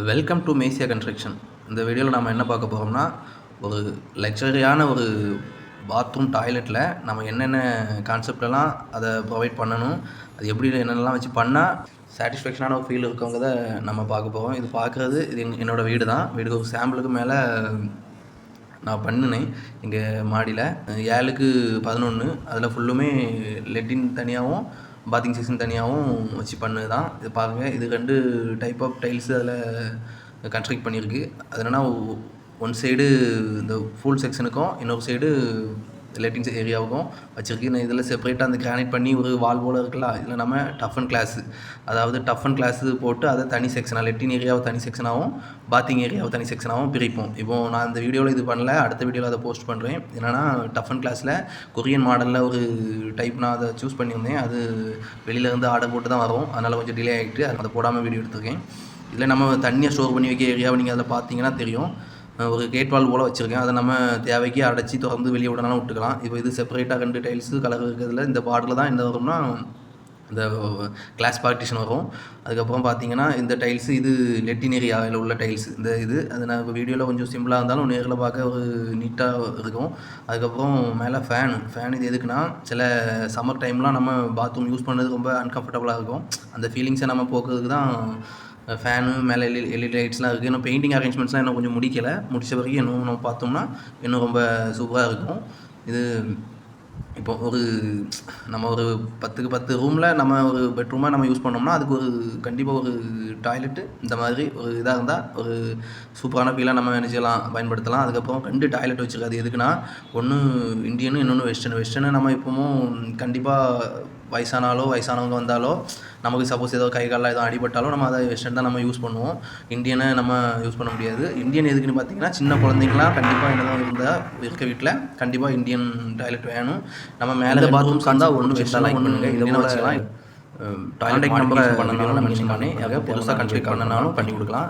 Welcome to Messiah construction இந்த வீடியோவில் நம்ம என்ன பார்க்க போகிறோம்னா ஒரு லக்ஸரியான ஒரு பாத்ரூம் டாய்லெட்டில் நம்ம என்னென்ன கான்செப்டெல்லாம் அதை ப்ரொவைட் பண்ணணும் அது எப்படி என்னென்னலாம் வச்சு பண்ணால் சாட்டிஸ்ஃபேக்ஷனான ஒரு ஃபீல் இருக்கவங்க நம்ம பார்க்க போகிறோம் இது பார்க்குறது இது என் என்னோடய வீடு தான் வீடு ஒரு சாம்பிளுக்கு மேலே நான் பண்ணினேன் இங்கே மாடியில். ஏழுக்கு பதினொன்று அதில் ஃபுல்லுமே லெட்டின் தனியாகவும் பாத்திங் செக்ஷன் தனியாகவும் வச்சு பண்ணது தான் இது பாருங்கள் இது ரெண்டு டைப் ஆஃப் டைல்ஸ் அதில் கன்ஸ்ட்ரக்ட் பண்ணியிருக்கு. அது என்னென்னா ஒன் சைடு இந்த ஃபுல் செக்ஷனுக்கும் இன்னொரு சைடு லெட்டிங்ஸ் ஏரியாவுக்கும் வச்சுருக்கு இதில் செப்பரேட்டாக அந்த கிரானைட் பண்ணி ஒரு வால் போல் இருக்கலாம். இதில் நம்ம டஃப் அண்ட் கிளாஸு அதாவது டஃப் அண்ட் கிளாஸு போட்டு அதை தனி செக்ஷனாக லெட்டின் ஏரியாவை தனி செக்ஷனாகவும் பாத்திங் ஏரியாவை தனி செக்ஷனாகவும் பிரிப்போம். இப்போது நான் இந்த வீடியோவில் இது பண்ணல அடுத்த வீடியோவில் அதை போஸ்ட் பண்ணுறேன் என்னென்னா டஃப் அண்ட் கிளாஸில் கொரியன் மாடலில் ஒரு டைப் நான் அதை சூஸ் பண்ணியிருந்தேன். அது வெளியிலேருந்து ஆர்டர் போட்டு தான் வரும். அதனால் கொஞ்சம் டிலே ஆகிட்டு அதை போடாமல் வீடியோ எடுத்திருக்கேன். இதில் நம்ம தண்ணியை ஸ்டோர் பண்ணி வைக்க ஏரியாவை நீங்கள் அதில் பார்த்தீங்கன்னா தெரியும். ஒரு கேட் வால் போல் வச்சுருக்கேன். அதை நம்ம தேவைக்கு அடைச்சி திறந்து வெளியே விடனாலும் விட்டுக்கலாம். இப்போ இது செப்பரேட்டாக ரெண்டு டைல்ஸு கலர் இருக்கிறதுல இந்த பார்டரில் தான் என்ன வரும்னா இந்த கிளாஸ் பார்ட்டிஷன் வரும். அதுக்கப்புறம் பார்த்தீங்கன்னா இந்த டைல்ஸு இது லெட்டின் ஏரியாவில் உள்ள டைல்ஸ் இந்த இது. அது நான் இப்போ வீடியோவில் கொஞ்சம் சிம்பிளாக இருந்தாலும் நேரில் பார்க்க ஒரு நீட்டாக இருக்கும். அதுக்கப்புறம் மேலே ஃபேன் ஃபேன் இது எதுக்குன்னா சில சம்மர் டைம்லாம் நம்ம பாத்ரூம் யூஸ் பண்ணது ரொம்ப அன்கம்ஃபர்டபுளாக இருக்கும். அந்த ஃபீலிங்ஸை நம்ம போக்குறதுக்கு தான் ஃபேனு மேலே எல்இ எல்இடி லைட்ஸ்லாம் இருக்குது இன்னும் பெயிண்டிங் அரேஞ்ச்மெண்ட்ஸ்லாம் இன்னும் கொஞ்சம் முடிக்கலை. முடித்த வரைக்கும் இன்னும் நம்ம பார்த்தோம்னா இன்னும் ரொம்ப சூப்பராக இருக்கும். இது இப்போ ஒரு நம்ம ஒரு பத்துக்கு பத்து ரூமில் நம்ம ஒரு பெட்ரூமாக நம்ம யூஸ் பண்ணோம்னா அதுக்கு ஒரு கண்டிப்பாக ஒரு டாய்லெட்டு இந்த மாதிரி ஒரு இதாக இருந்தால் ஒரு சூப்பரான ஃபீலாக நம்ம நினச்சிக்கலாம் பயன்படுத்தலாம். அதுக்கப்புறம் ரெண்டு டாய்லெட் வச்சுருக்காது எதுக்குன்னா ஒன்று இந்தியனு இன்னொன்று வெஸ்டர்னு வெஸ்டர்னு நம்ம இப்போவும் கண்டிப்பாக வயசானாலோ வயசானவங்க வந்தாலோ நமக்கு சப்போஸ் ஏதோ கை காலில் ஏதோ அடிபட்டாலும் நம்ம அதை வெஸ்டர்ன் தான் நம்ம யூஸ் பண்ணுவோம். இந்தியனை நம்ம யூஸ் பண்ண முடியாது. இந்தியன் எதுக்குன்னு பார்த்தீங்கன்னா சின்ன குழந்தைங்களாம் கண்டிப்பாக என்னதான் இருந்தால் இருக்க வீட்டில் கண்டிப்பாக இந்தியன் டாய்லெட் வேணும். நம்ம மேலே பாத்ரூம்ஸ் இருந்தால் ஒன்று வெஸ்டர்ன் லைக் பண்ணுங்கள் இந்தியனை வச்சுக்கலாம். டாய்லெட் நம்பரை பண்ணனாலும் நம்ம பண்ணி புதுசாக கன்ஸ்ட்ரக்ட் பண்ணனாலும் பண்ணி கொடுக்கலாம்.